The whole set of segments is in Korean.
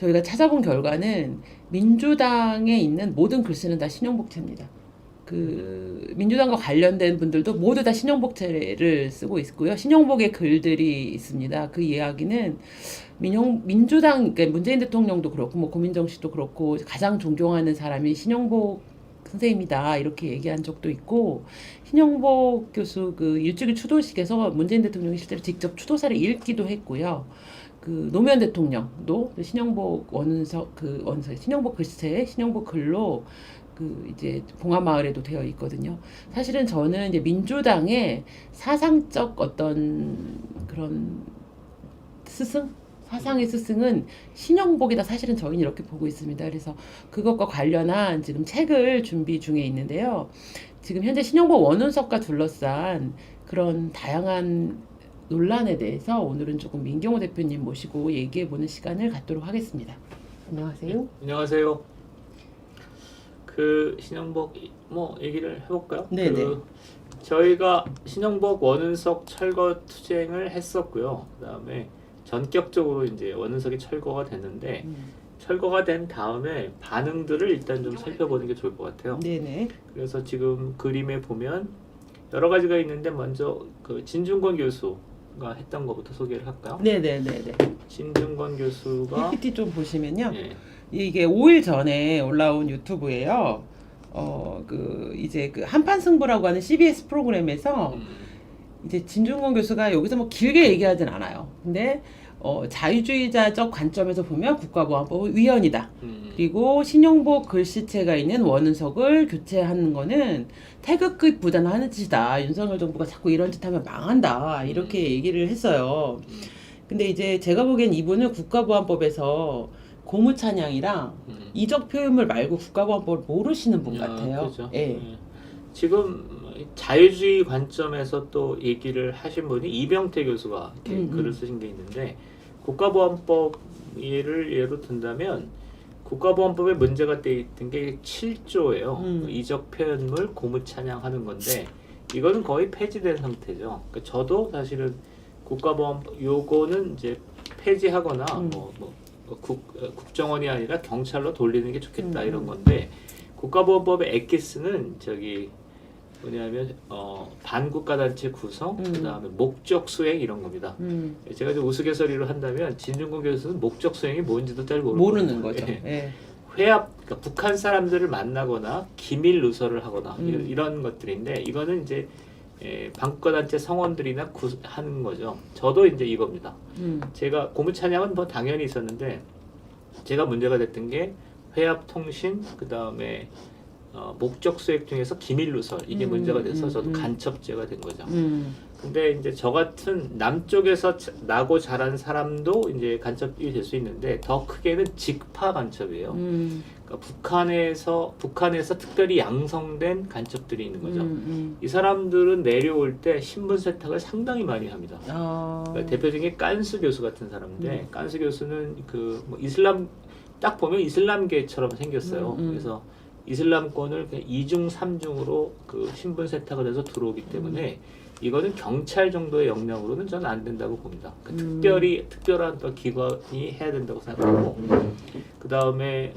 저희가 찾아본 결과는 민주당에 있는 모든 글씨는 다 신용복채입니다. 그 민주당과 관련된 분들도 모두 다 신용복채를 쓰고 있고요. 신용복의 글들이 있습니다. 그 이야기는 민용 민주당 그러니까 문재인 대통령도 그렇고 뭐 고민정 씨도 그렇고 가장 존경하는 사람이 신용복 선생님이다 이렇게 얘기한 적도 있고 신영복 교수 그 일주일 추도식에서 문재인 대통령이 실제로 직접 추도사를 읽기도 했고요. 그 노무현 대통령도 그 신영복 원서 그 원서 신영복 글쎄 신영복 글로 그 이제 봉화마을에도 되어 있거든요. 사실은 저는 이제 민주당의 사상적 어떤 그런 스승 사상의 스승은 신영복이다 사실은 저희는 이렇게 보고 있습니다. 그래서 그것과 관련한 지금 책을 준비 중에 있는데요. 지금 현재 신영복 원운석과 둘러싼 그런 다양한 논란에 대해서 오늘은 조금 민경호 대표님 모시고 얘기해 보는 시간을 갖도록 하겠습니다. 안녕하세요. 안녕하세요. 그 신영복 뭐 얘기를 해볼까요? 네네. 그 저희가 신영복 원은석 철거 투쟁을 했었고요. 그다음에 전격적으로 이제 원은석이 철거가 됐는데 음, 철거가 된 다음에 반응들을 일단 좀 살펴보는 게 좋을 것 같아요. 네네. 그래서 지금 그림에 보면 여러 가지가 있는데 먼저 그 진중권 교수 가 했던 것부터 소개를 할까요? 네네네네. 진중권 교수가 PPT 좀 보시면요. 예, 이게 5일 전에 올라온 유튜브예요. 어, 그, 이제 그 한판 승부라고 하는 CBS 프로그램에서 음, 이제 진중권 교수가 여기서 뭐 길게 얘기하진 않아요. 근데 어, 자유주의자적 관점에서 보면 국가보안법은 위헌이다. 음, 그리고 신용복 글씨체가 있는 원은석을 교체하는 거는 태극급 부단하는 짓이다. 윤석열 정부가 자꾸 이런 짓 하면 망한다. 이렇게 얘기를 했어요. 음, 근데 이제 제가 보기엔 이분은 국가보안법에서 고무찬양이랑 음. 이적 표현물 말고 국가보안법을 모르시는 분 아, 같아요. 그죠. 예. 예. 지금 자유주의 관점에서 또 얘기를 하신 분이 이병태 교수가 이렇게 음, 음. 글을 쓰신 게 있는데 국가보안법 예를 예로 든다면 국가보안법에 문제가 돼 있던 게 7조예요. 음. 이적 표현물 고무 찬양하는 건데 이거는 거의 폐지된 상태죠. 그러니까 저도 사실은 국가보안법 요거는 이제 폐지하거나 음. 뭐, 뭐 국, 어, 국정원이 아니라 경찰로 돌리는 게 좋겠다 음, 이런 음. 건데 국가보안법의 엑기스는 저기 뭐냐면 어, 반국가 단체 구성, 음. 그다음에 목적 수행 이런 겁니다. 음, 제가 좀 우스갯소리로 한다면 진중권 교수는 목적 수행이 뭔지도 잘 모르는, 모르는 거죠. 예. 예. 회합, 그러니까 북한 사람들을 만나거나 기밀 누설을 하거나 음. 이런, 것들인데 이거는 이제 예, 반국가 단체 성원들이나 구, 하는 거죠. 저도 이제 이겁니다. 음, 제가 고무 찬양은 뭐 당연히 있었는데 제가 문제가 됐던 게 회합 통신 그 다음에 어, 목적 수액 중에서 기밀 누설 이게 음, 문제가 돼서 음, 저도 음. 간첩죄가 된 거죠. 음, 근데 이제 저 같은 남쪽에서 자- 나고 자란 사람도 이제 간첩이 될 수 있는데 더 크게는 직파 간첩이에요. 음, 그러니까 북한에서 북한에서 특별히 양성된 간첩들이 있는 거죠. 음, 음. 이 사람들은 내려올 때 신분 세탁을 상당히 많이 합니다. 아, 그러니까 대표적인 깐수 교수 같은 사람인데 음. 깐수 교수는 그 뭐 이슬람 딱 보면 이슬람계처럼 생겼어요. 음, 음. 그래서 이슬람권을 그냥 이중 삼중으로 그 신분 세탁을 해서 들어오기 때문에 이거는 경찰 정도의 역량으로는 저는 안 된다고 봅니다. 그 음. 특별히 특별한 또 기관이 해야 된다고 생각하고 그 다음에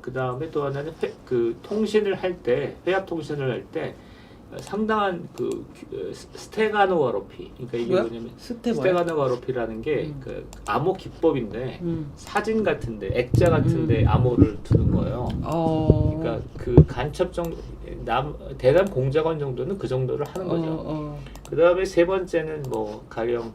그 다음에 또 하나는 회, 그 통신을 할 때 회합 통신을 할때 상당한 그그 스테가노 와로피 그러니까 이게 뭐야? 뭐냐면 스테 뭐야? 스테가노 와로피라는 게 음. 그 암호 기법인데 음, 사진 같은데 액자 같은데 암호를 두는 거예요. 어, 그러니까 그 간첩 정도 남 대남 공작원 정도는 그 정도를 하는 거죠. 어, 어, 그 다음에 세 번째는 뭐 가령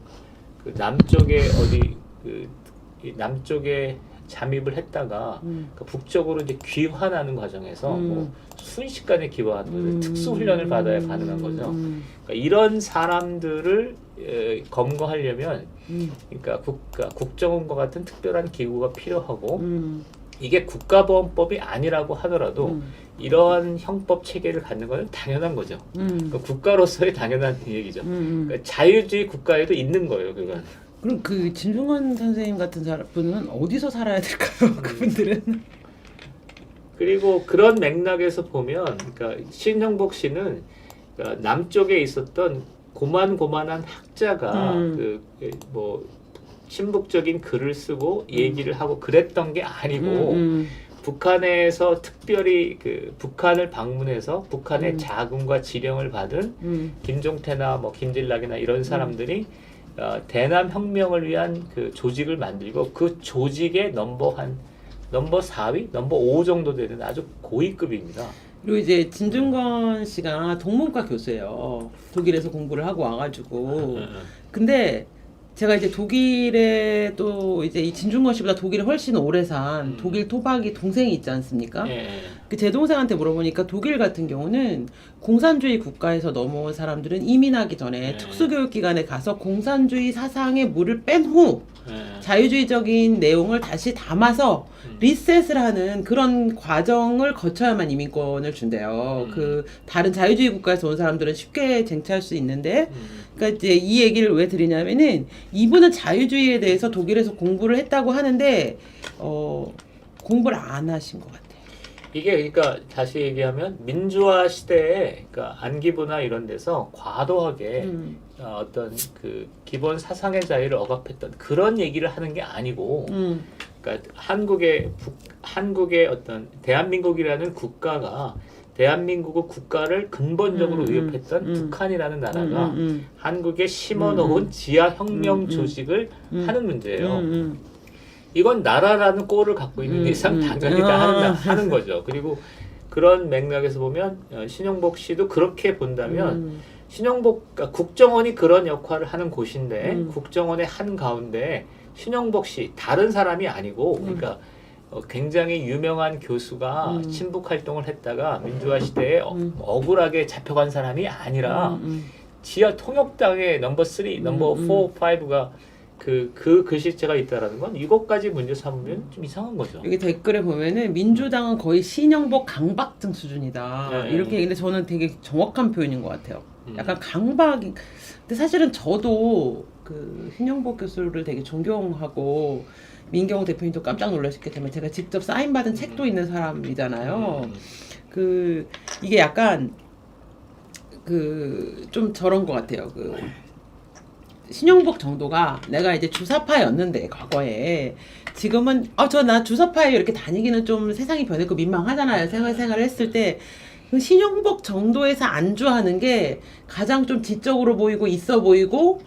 그 남쪽에 어디 그이 남쪽에 잠입을 했다가 음, 그 북쪽으로 이제 귀환하는 과정에서 음. 뭐 순식간에 귀환하는 거죠. 음, 특수 훈련을 받아야 가능한 거죠. 음, 그러니까 이런 사람들을 에, 검거하려면 음, 그러니까 국가 국정원과 같은 특별한 기구가 필요하고 음, 이게 국가보안법이 아니라고 하더라도 음, 이러한 형법 체계를 갖는 것은 당연한 거죠. 음, 그러니까 국가로서의 당연한 얘기죠. 음, 음. 그러니까 자유주의 국가에도 있는 거예요, 그건. 그럼 그 진중권 선생님 같은 사람 분은 어디서 살아야 될까요? 그분들은? 그리고 그런 맥락에서 보면, 그러니까 신형복 씨는 그러니까 남쪽에 있었던 고만고만한 학자가 음. 그뭐 친북적인 글을 쓰고 얘기를 하고 그랬던 게 아니고 음, 북한에서 특별히 그 북한을 방문해서 북한의 음. 자금과 지령을 받은 음, 김종태나 뭐 김진락이나 이런 사람들이 어, 대남 혁명을 위한 그 조직을 만들고 그 조직의 넘버 한 넘버 4위, 넘버 5 정도 되는 아주 고위급입니다. 그리고 이제 진중권 씨가 동문과 교수예요. 독일에서 공부를 하고 음, 와가지고. 근데 제가 이제 독일에 또 이제 이 진중권 씨보다 독일에 훨씬 오래 산 음. 독일 토박이 동생이 있지 않습니까? 예. 그제 동생한테 물어보니까 독일 같은 경우는 공산주의 국가에서 넘어온 사람들은 이민하기 전에 네. 특수교육기관에 가서 공산주의 사상에 물을 뺀후 예. 자유주의적인 내용을 다시 담아서 음. 리셋을 하는 그런 과정을 거쳐야만 이민권을 준대요. 음. 그 다른 자유주의 국가에서 온 사람들은 쉽게 쟁취할 수 있는데, 음. 그러니까 이제 이 얘기를 왜 드리냐면은 이분은 자유주의에 대해서 독일에서 공부를 했다고 하는데 어 공부를 안 하신 것 같아요. 이게 그러니까 다시 얘기하면 민주화 시대에 그러니까 안기부나 이런 데서 과도하게 음, 어, 어떤 그 기본 사상의 자유를 억압했던 그런 얘기를 하는 게 아니고 음, 그러니까 한국의 북, 한국의 어떤 대한민국이라는 국가가 대한민국의 국가를 근본적으로 음, 음, 위협했던 음. 북한이라는 음, 나라가 음, 한국에 심어놓은 음, 지하 혁명 음, 음. 조직을 음. 하는 음, 문제예요. 음, 이건 나라라는 꼴을 갖고 있는 음, 이상 음. 당연히 다 하는, 아. 하는 거죠. 그리고 그런 맥락에서 보면 어, 신용복 씨도 그렇게 본다면 음, 신용복 그러니까 국정원이 그런 역할을 하는 곳인데 음. 국정원의 한 가운데 신용복 씨 다른 사람이 아니고 음. 그러니까 어, 굉장히 유명한 교수가 음. 친북 활동을 했다가 민주화 시대에 어, 음. 억울하게 잡혀간 사람이 아니라 음, 음. 지하 통역당의 넘버 3, 음, 넘버 음. 4, 5가 그, 그 글씨체가 있다라는 건 이것까지 문제 삼으면 좀 이상한 거죠. 여기 댓글에 보면은 민주당은 거의 신영복 강박증 수준이다 네. 이렇게 얘기는데 저는 되게 정확한 표현인 것 같아요. 음. 약간 강박이. 근데 사실은 저도 그 신영복 교수를 되게 존경하고 민경 대표님도 깜짝 놀라셨기 때문에 제가 직접 사인 받은 책도 있는 사람이잖아요. 음. 그 이게 약간 그 좀 저런 것 같아요. 그 신영복 정도가 내가 이제 주사파였는데 과거에 지금은 어 저 나 주사파에 이렇게 다니기는 좀 세상이 변했고 민망하잖아요. 생활 생활을 했을 때. 그 신영복 정도에서 안주하는 게 가장 좀 지적으로 보이고 있어 보이고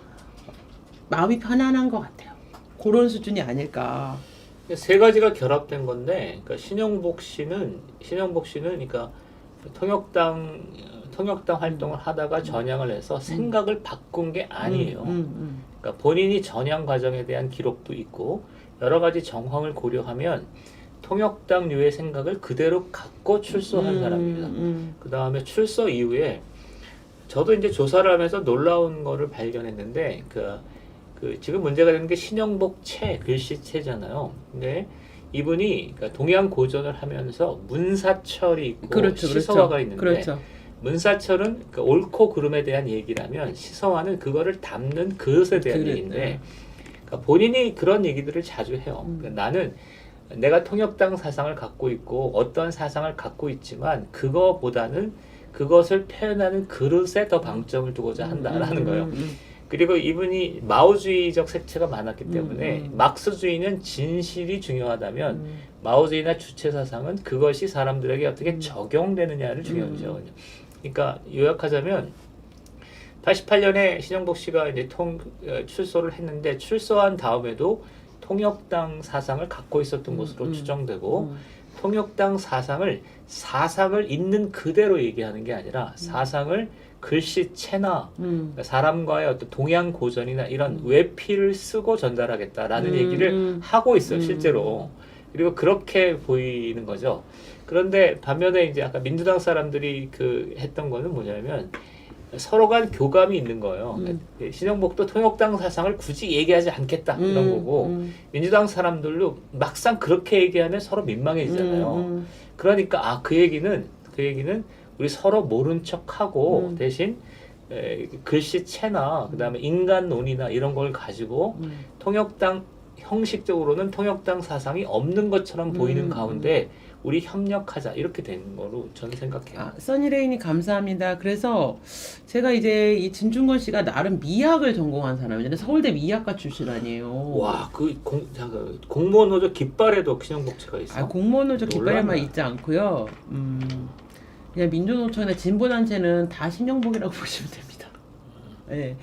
마음이 편안한 것 같아요. 그런 수준이 아닐까. 세 가지가 결합된 건데, 그러니까 신영복 씨는 신영복 씨는 그러니까 통역당 통역당 활동을 하다가 전향을 해서 생각을 바꾼 게 아니에요. 음, 음, 그러니까 본인이 전향 과정에 대한 기록도 있고 여러 가지 정황을 고려하면 통역당류의 생각을 그대로 갖고 출소한 음, 사람입니다. 음, 그 다음에 출소 이후에 저도 이제 조사를 하면서 놀라운 거를 발견했는데 그, 그 지금 문제가 되는 게 신영복 체 글씨체잖아요. 근데 이분이 그러니까 동양 고전을 하면서 문사철이 있고 그렇죠, 시서화가 그렇죠. 있는데 그렇죠. 문사철은 그 옳고 그름에 대한 얘기라면 시서화는 그거를 담는 그릇에 대한 그릇, 얘기인데 네. 그러니까 본인이 그런 얘기들을 자주 해요. 음. 그러니까 나는 내가 통역당 사상을 갖고 있고 어떤 사상을 갖고 있지만 그거보다는 그것을 표현하는 그릇에 더 방점을 두고자 한다라는 음, 거예요. 음, 음. 그리고 이분이 마오주의적 색채가 많았기 음, 때문에 음. 막스주의는 진실이 중요하다면 음. 마오주의나 주체 사상은 그것이 사람들에게 어떻게 음. 적용되느냐를 중요하죠. 음. 그러니까 요약하자면 88년에 신영복 씨가 이제 통 어, 출소를 했는데 출소한 다음에도 통역당 사상을 갖고 있었던 음, 것으로 음. 추정되고 음. 통역당 사상을 사상을 있는 그대로 얘기하는 게 아니라 사상을 글씨체나 음. 그러니까 사람과의 어떤 동양 고전이나 이런 음. 외피를 쓰고 전달하겠다라는 음, 얘기를 음. 하고 있어요 음. 실제로 그리고 그렇게 보이는 거죠 그런데 반면에 이제 아까 민주당 사람들이 그 했던 거는 뭐냐면 서로 간 교감이 있는 거예요 음. 그러니까 신영복도 통역당 사상을 굳이 얘기하지 않겠다 이런 음, 거고 음. 민주당 사람들도 막상 그렇게 얘기하면 서로 민망해지잖아요 음, 그러니까 아 그 얘기는 그 얘기는 우리 서로 모른 척하고 음. 대신 에, 글씨체나 그다음에 인간론이나 이런 걸 가지고 음, 통역당 형식적으로는 통역당 사상이 없는 것처럼 보이는 음, 가운데 우리 협력하자 이렇게 된 거로 저는 생각해요. 아, 써니레인이 감사합니다. 그래서 제가 이제 이 진중권 씨가 나름 미학을 전공한 사람이잖아요. 서울대 미학과 출신 아니에요. 와, 그 공, 잠깐, 공무원 노조 깃발에도 신형복채가 있어. 아, 공무원 노조 깃발에만. 있지 않고요. 음, 그냥 민주노총이나 진보단체는 다 신영복이라고 보시면 됩니다. 예.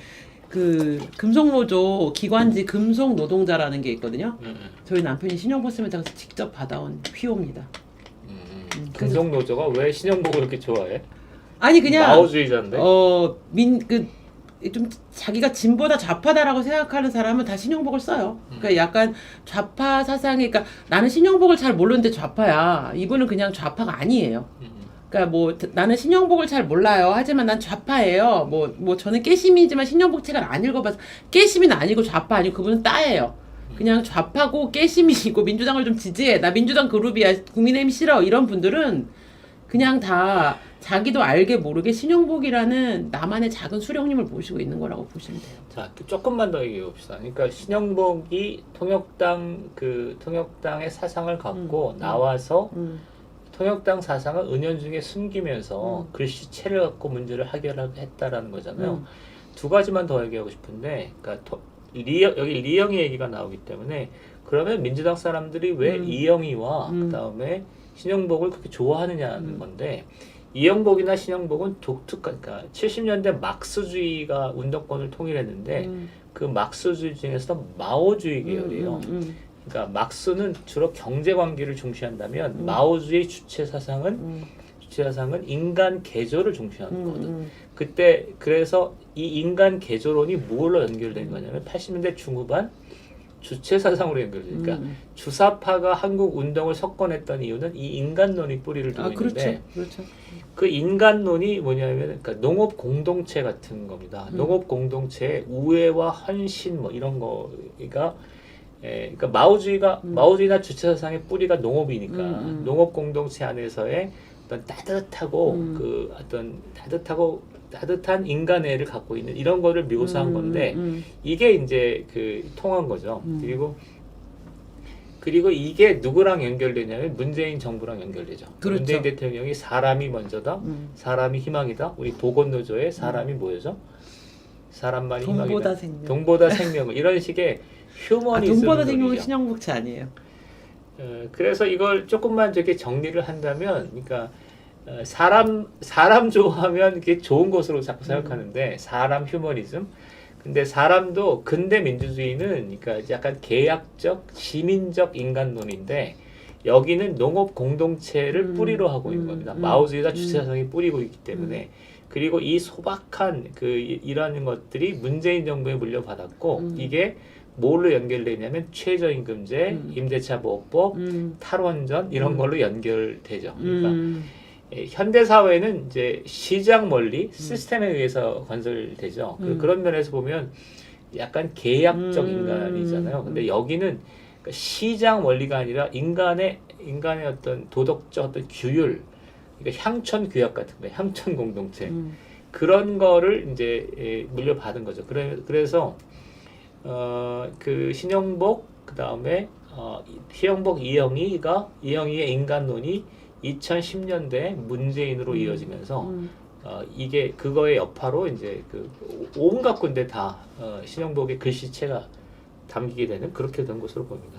그 금속노조 기관지 금속 노동자라는 게 있거든요. 음, 음, 저희 남편이 신영복 쓰면 제가 직접 받아온 휘호입니다. 음, 음, 음. 노조가 왜 신형복을 이렇게 좋아해? 아니 그냥 마오주의자인데. 어, 민, 그, 좀 자기가 진보다 좌파다라고 생각하는 사람은 다 신용복을 써요. 그러니까 약간 좌파 사상이, 그러니까 나는 신용복을 잘 모르는데 좌파야. 이분은 그냥 좌파가 아니에요. 음, 음. 그러니까 뭐 나는 신용복을 잘 몰라요. 하지만 난 좌파예요. 뭐, 뭐 저는 깨심이지만 신용복 책을 안 읽어봐서 깨심이는 아니고 좌파 아니고 그분은 따예요. 그냥 좌파고 깨심이고 민주당을 좀 지지해. 나 민주당 그룹이야. 국민의힘 싫어. 이런 분들은 그냥 다 자기도 알게 모르게 신용복이라는 나만의 작은 수령님을 모시고 있는 거라고 보시면 돼요. 자, 또 조금만 더 얘기해 봅시다. 그러니까 신형복이 통역당 그 통역당의 사상을 갖고 음, 음. 나와서 음, 통역당 사상을 은연중에 숨기면서 음. 글씨체를 갖고 문제를 해결했다라는 거잖아요. 음. 두 가지만 더 얘기하고 싶은데, 그러니까 토- 리영, 여기 리영이 얘기가 나오기 때문에 그러면 민주당 사람들이 왜 음. 이영희와 음. 그다음에 신영복을 그렇게 좋아하느냐는 음. 건데 이영복이나 신영복은 독특한 그러니까 70년대 막스주의가 운동권을 통일했는데 음, 그 막스주의 중에서 마오주의 계열이에요. 음, 음, 그러니까 막스는 주로 경제 관계를 중시한다면 음. 마오주의 주체 사상은 음, 주체 사상은 인간 개조를 중시하는 음, 거거든. 음, 그때 그래서 이 인간 개조론이 뭘로 연결된 거냐면 80년대 중후반 주체 사상으로 연결되니까 그러니까 음. 주사파가 한국 운동을 석권했던 이유는 이 인간론이 뿌리를 두고 아 그렇죠, 있는데 그렇죠. 그 인간론이 뭐냐면 그러니까 농업 공동체 같은 겁니다. 음. 농업 공동체의 우애와 헌신 뭐 이런 거가 에, 그러니까 마오주의가 음. 마오주의나 주체 사상의 뿌리가 농업이니까 음, 음. 농업 공동체 안에서의 어떤 따뜻하고 음. 그 어떤 따뜻하고 따뜻한 인간애를 갖고 있는 이런 거를 묘사한 음, 건데 음, 이게 이제 그 통한 거죠. 음. 그리고 그리고 이게 누구랑 연결되냐면 문재인 정부랑 연결되죠. 그렇죠. 문재인 대통령이 사람이 먼저다. 음. 사람이 희망이다. 우리 보건노조의 사람이 뭐죠? 사람만이 희망이다. 돈보다 생명. 동보다 생명 이런 식의 아, 휴머니즘 돈보다 생명은 논리죠. 신영복채 아니에요. 어, 그래서 이걸 조금만 저렇게 정리를 한다면, 그러니까 어, 사람 사람 좋아하면 이게 좋은 것으로 자꾸 생각하는데 사람 휴머니즘. 근데 사람도 근대 민주주의는 그러니까 약간 계약적 시민적 인간론인데 여기는 농업 공동체를 음, 뿌리로 하고 있는 음, 겁니다. 음, 음. 주체사상이 뿌리고 있기 때문에 그리고 이 소박한 그 이- 이러한 것들이 문재인 정부에 물려받았고 음. 이게 뭘로 연결되냐면 최저임금제, 음. 임대차 보호법, 음, 탈원전 이런 음. 걸로 연결되죠. 그러니까 음, 예, 현대 사회는 이제 시장 원리 시스템에 의해서 건설되죠. 그- 음. 그런 면에서 보면 약간 계약적 음. 인간이잖아요. 근데 여기는 그러니까 시장 원리가 아니라 인간의 인간의 어떤 도덕적 어떤 규율, 그러니까 향천 규약 같은 거, 향천 공동체 음, 그런 거를 이제 예, 물려받은 거죠. 그래, 그래서 어, 그 신영복 그 다음에 어, 이- 신영복 이영희가 이영희의 인간론이 2010년대 문재인으로 음. 이어지면서 음. 어, 이게 그거의 여파로 이제 그 온갖 군데 다 어, 신영복의 글씨체가 담기게 되는 그렇게 된 것으로 보입니다.